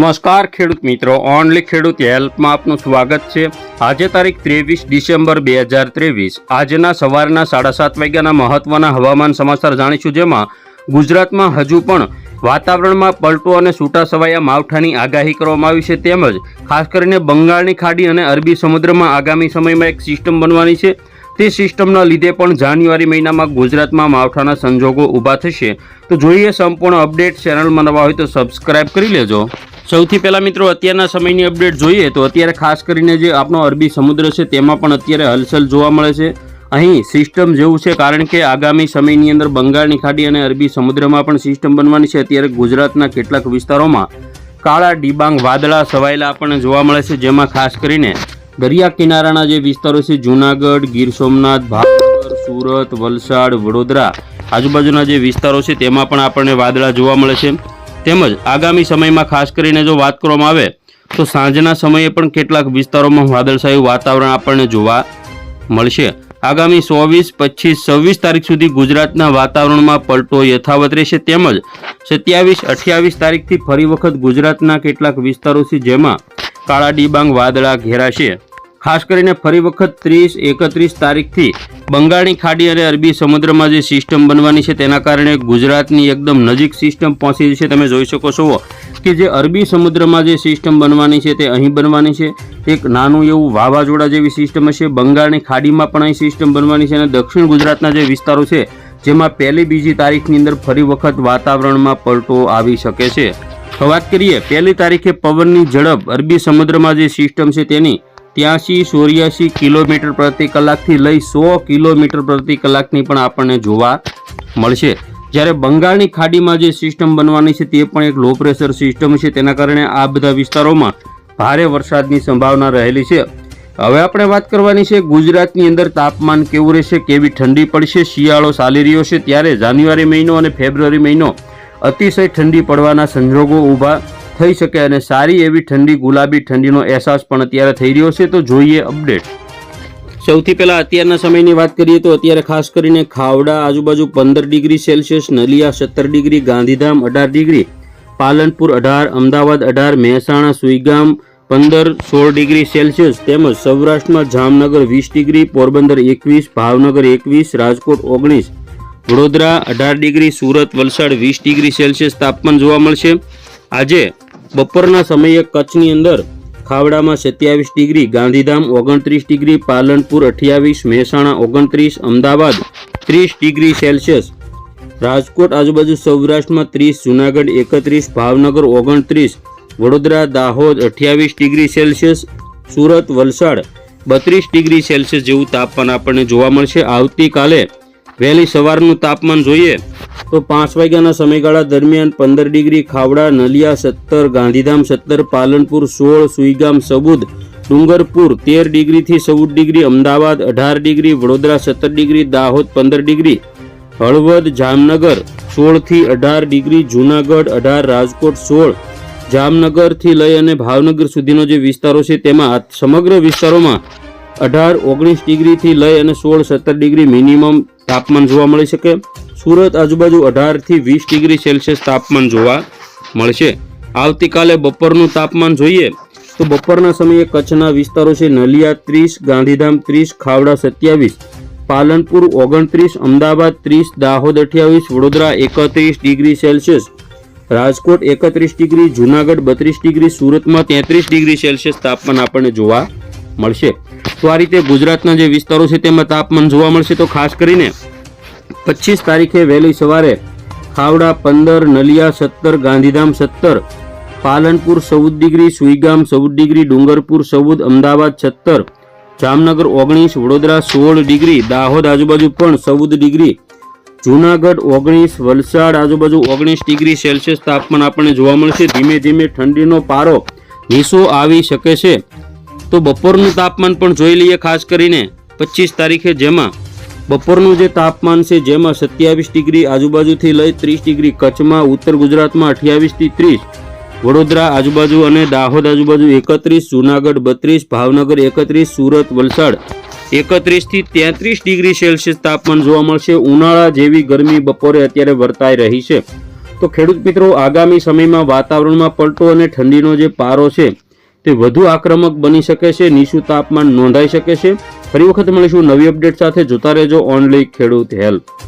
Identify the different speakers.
Speaker 1: નમસ્કાર ખેડૂત મિત્રો, ઓનલી ખેડૂત હેલ્પમાં આપનું સ્વાગત છે. આજે તારીખ ત્રેવીસ ડિસેમ્બર બે હજાર ત્રેવીસ. આજના સવારના સાડા સાત વાગ્યાના મહત્વના હવામાન સમાચાર જાણીશું જેમાં ગુજરાતમાં હજુ પણ વાતાવરણમાં પલટો અને છૂટા છવાયા માવઠાની આગાહી કરવામાં આવી છે. તેમજ ખાસ કરીને બંગાળની ખાડી અને અરબી સમુદ્રમાં આગામી સમયમાં એક સિસ્ટમ બનવાની છે. તે સિસ્ટમના લીધે પણ જાન્યુઆરી મહિનામાં ગુજરાતમાં માવઠાના સંજોગો ઊભા થશે. તો જોઈએ સંપૂર્ણ અપડેટ ચેનલમાં નવા હોય તો સબસ્ક્રાઇબ કરી લેજો. સૌથી પહેલાં મિત્રો અત્યારના સમયની અપડેટ જોઈએ તો અત્યારે ખાસ કરીને જે આપણો અરબી સમુદ્ર છે તેમાં પણ અત્યારે હલચલ જોવા મળે છે. અહીં સિસ્ટમ જેવું છે કારણ કે આગામી સમયની અંદર બંગાળની ખાડી અને અરબી સમુદ્રમાં પણ સિસ્ટમ બનવાની છે. અત્યારે ગુજરાતના કેટલાક વિસ્તારોમાં કાળા, ડિબાંગ, વાદળા સવાયેલા આપણને જોવા મળે છે. જેમાં ખાસ કરીને દરિયા કિનારાના જે વિસ્તારો છે જૂનાગઢ, ગીર સોમનાથ, ભાવનગર, સુરત, વલસાડ, વડોદરા આજુબાજુના જે વિસ્તારો છે તેમાં પણ આપણને વાદળા જોવા મળે છે. તેમજ આગામી સમયમાં ખાસ કરીને જો વાત કરવામાં આવે, તો સાંજના સમયે પણ કેટલાક વિસ્તારોમાં વાદળછાયું વાતાવરણ આપણને જોવા મળશે. આગામી ચોવીસ, પચીસ, છવ્વીસ તારીખ સુધી ગુજરાતના વાતાવરણમાં પલટો યથાવત રહેશે. તેમજ સત્યાવીસ, અઠ્યાવીસ તારીખથી ફરી વખત ગુજરાતના કેટલાક વિસ્તારો છે જેમાં કાળા ડિબાંગ વાદળા ઘેરાશે. ખાસ કરીને ફરી વખત ત્રીસ, એકત્રીસ તારીખથી બંગાળની ખાડી અને અરબી સમુદ્રમાં જે સિસ્ટમ બનવાની છે તેના કારણે ગુજરાતની એકદમ નજીક સિસ્ટમ પહોંચી છે. તમે જોઈ શકો છો કે જે અરબી સમુદ્રમાં જે સિસ્ટમ બનવાની છે તે અહીં બનવાની છે. એક નાનું એવું વાવાઝોડા જેવી સિસ્ટમ હશે. બંગાળની ખાડીમાં પણ અહીં સિસ્ટમ બનવાની છે અને દક્ષિણ ગુજરાતના જે વિસ્તારો છે, જેમાં પહેલી બીજી તારીખની અંદર ફરી વખત વાતાવરણમાં પલટો આવી શકે છે. તો વાત કરીએ, પહેલી તારીખે પવનની ઝડપ અરબી સમુદ્રમાં જે સિસ્ટમ છે તેની ત્યાંસી ચોર્યાસી કિલોમીટર પ્રતિ કલાકથી લઈ સો કિલોમીટર પ્રતિ કલાકની પણ આપણને જોવા મળશે. જ્યારે બંગાળની ખાડીમાં જે સિસ્ટમ બનવાની છે તે પણ એક લો પ્રેશર સિસ્ટમ છે. તેના કારણે આ બધા વિસ્તારોમાં ભારે વરસાદની સંભાવના રહેલી છે. હવે આપણે વાત કરવાની છે ગુજરાતની અંદર તાપમાન કેવું રહેશે, કેવી ઠંડી પડશે, શિયાળો ચાલી રહ્યો છે. ત્યારે જાન્યુઆરી મહિનો અને ફેબ્રુઆરી મહિનો અતિશય ઠંડી પડવાના સંજોગો ઊભા થઈ શકે અને સારી એવી ઠંડી, ગુલાબી ઠંડીનો અહેસાસ પણ અત્યારે થઈ રહ્યો છે, તો જોઈએ અપડેટ. સૌથી પહેલા અત્યારના સમયની વાત કરીએ તો અત્યારે ખાસ કરીને ખાવડા, આજુબાજુ પંદર ડિગ્રી સેલ્સિયસ, નલિયા સત્તર ડિગ્રી, ગાંધીધામ અઢાર ડિગ્રી, પાલનપુર અઢાર, અમદાવાદ અઢાર, મહેસાણા, સુઈગામ પંદર, સોળ ડિગ્રી સેલ્સિયસ, તેમજ સૌરાષ્ટ્રમાં જામનગર વીસ ડિગ્રી, પોરબંદર એકવીસ, ભાવનગર એકવીસ, રાજકોટ ઓગણીસ, વડોદરા અઢાર ડિગ્રી, સુરત, વલસાડ વીસ ડિગ્રી સેલ્સિયસ તાપમાન જોવા મળશે. આજે બપોરના સમયે કચ્છની અંદર ખાવડામાં સત્યાવીસ ડિગ્રી, ગાંધીધામ ઓગણત્રીસ ડિગ્રી, પાલનપુર અઠ્યાવીસ, મહેસાણા ઓગણત્રીસ, અમદાવાદ ત્રીસ ડિગ્રી સેલ્સિયસ. રાજકોટ આજુબાજુ સૌરાષ્ટ્રમાં ત્રીસ, જુનાગઢ એકત્રીસ, ભાવનગર ઓગણત્રીસ, વડોદરા દાહોદ અઠ્યાવીસ ડિગ્રી સેલ્સિયસ, સુરત વલસાડ બત્રીસ ડિગ્રી સેલ્સિયસ જેવું તાપમાન આપણને જોવા મળશે. આવતીકાલે વહેલી સવારનું તાપમાન જોઈએ. તો પાંચ વાગ્યાના સમયગાળા દરમિયાન પંદર ડિગ્રી ખાવડા, નલિયા સત્તર, ગાંધીધામ સત્તર, પાલનપુર સોળ, સુઈગામ સબુદ, ડુંગરપુર તેર ડિગ્રીથી ચૌદ ડિગ્રી, અમદાવાદ અઢાર ડિગ્રી, વડોદરા સત્તર ડિગ્રી, દાહોદ પંદર ડિગ્રી, હળવદ જામનગર સોળથી અઢાર ડિગ્રી, જૂનાગઢ અઢાર, રાજકોટ સોળ. જામનગરથી લઈ અને ભાવનગર સુધીનો જે વિસ્તારો છે તેમાં સમગ્ર વિસ્તારોમાં અઢાર, ઓગણીસ ડિગ્રીથી લઈ અને સોળ, સત્તર ડિગ્રી મિનિમમ તાપમાન જોવા મળી શકે. સુરત આજુબાજુ અઢારથી વીસ ડિગ્રી સેલ્સિયસ તાપમાન જોવા મળશે. આવતીકાલે બપોરનું તાપમાન જોઈએ તો બપોરના સમયે કચ્છના વિસ્તારો છે નલિયા ત્રીસ, ગાંધીધામ ત્રીસ, ખાવડા સત્યાવીસ, પાલનપુર ઓગણત્રીસ, અમદાવાદ ત્રીસ, દાહોદ અઠ્યાવીસ, વડોદરા એકત્રીસ ડિગ્રી સેલ્સિયસ, રાજકોટ એકત્રીસ ડિગ્રી, જૂનાગઢ બત્રીસ ડિગ્રી, સુરતમાં તેત્રીસ ડિગ્રી સેલ્સિયસ તાપમાન આપણને જોવા મળશે. તો આ રીતે ગુજરાતના જે વિસ્તારો છે તેમાં તાપમાન જોવા મળશે. તો ખાસ કરીને પચીસ તારીખે વહેલી સવારે ખાવડા પંદર, નલિયા સત્તર, ગાંધીધામ સત્તર, પાલનપુર ચૌદ ડિગ્રી, સુઈગામ ચૌદ ડિગ્રી, ડુંગરપુર ચૌદ, અમદાવાદ સત્તર, જામનગર ઓગણીસ, વડોદરા સોળ ડિગ્રી, દાહોદ આજુબાજુ પણ ચૌદ ડિગ્રી, જૂનાગઢ ઓગણીસ, વલસાડ આજુબાજુ ઓગણીસ ડિગ્રી સેલ્સિયસ તાપમાન આપણને જોવા મળશે. ધીમે ધીમે ઠંડીનો પારો નીસો આવી શકે છે. તો બપોરનું તાપમાન પણ જોઈ લઈએ ખાસ કરીને પચીસ તારીખે જેમાં બપોરનું જે તાપમાન છે, જેમાં સત્યાવીસ ડિગ્રી આજુબાજુથી લઈ ત્રીસ ડિગ્રી કચ્છમાં, ઉત્તર ગુજરાતમાં અઠ્યાવીસથી ત્રીસ, વડોદરા આજુબાજુ અને દાહોદ આજુબાજુ એકત્રીસ, જૂનાગઢ બત્રીસ, ભાવનગર એકત્રીસ, સુરત, વલસાડ એકત્રીસથી તેત્રીસ ડિગ્રી સેલ્સિયસ તાપમાન જોવા મળશે. ઉનાળા જેવી ગરમી બપોરે અત્યારે વર્તાઈ રહી છે. તો ખેડૂત મિત્રો, આગામી સમયમાં વાતાવરણમાં પલટો અને ઠંડીનો જે પારો છે તે વધુ આક્રમક બની શકે છે, નીચું તાપમાન નોંધાઈ શકે છે. ફરી વખત મળીશું નવી અપડેટ સાથે. જોતા રહેજો ઓનલી ખેડૂત હેલ્પ.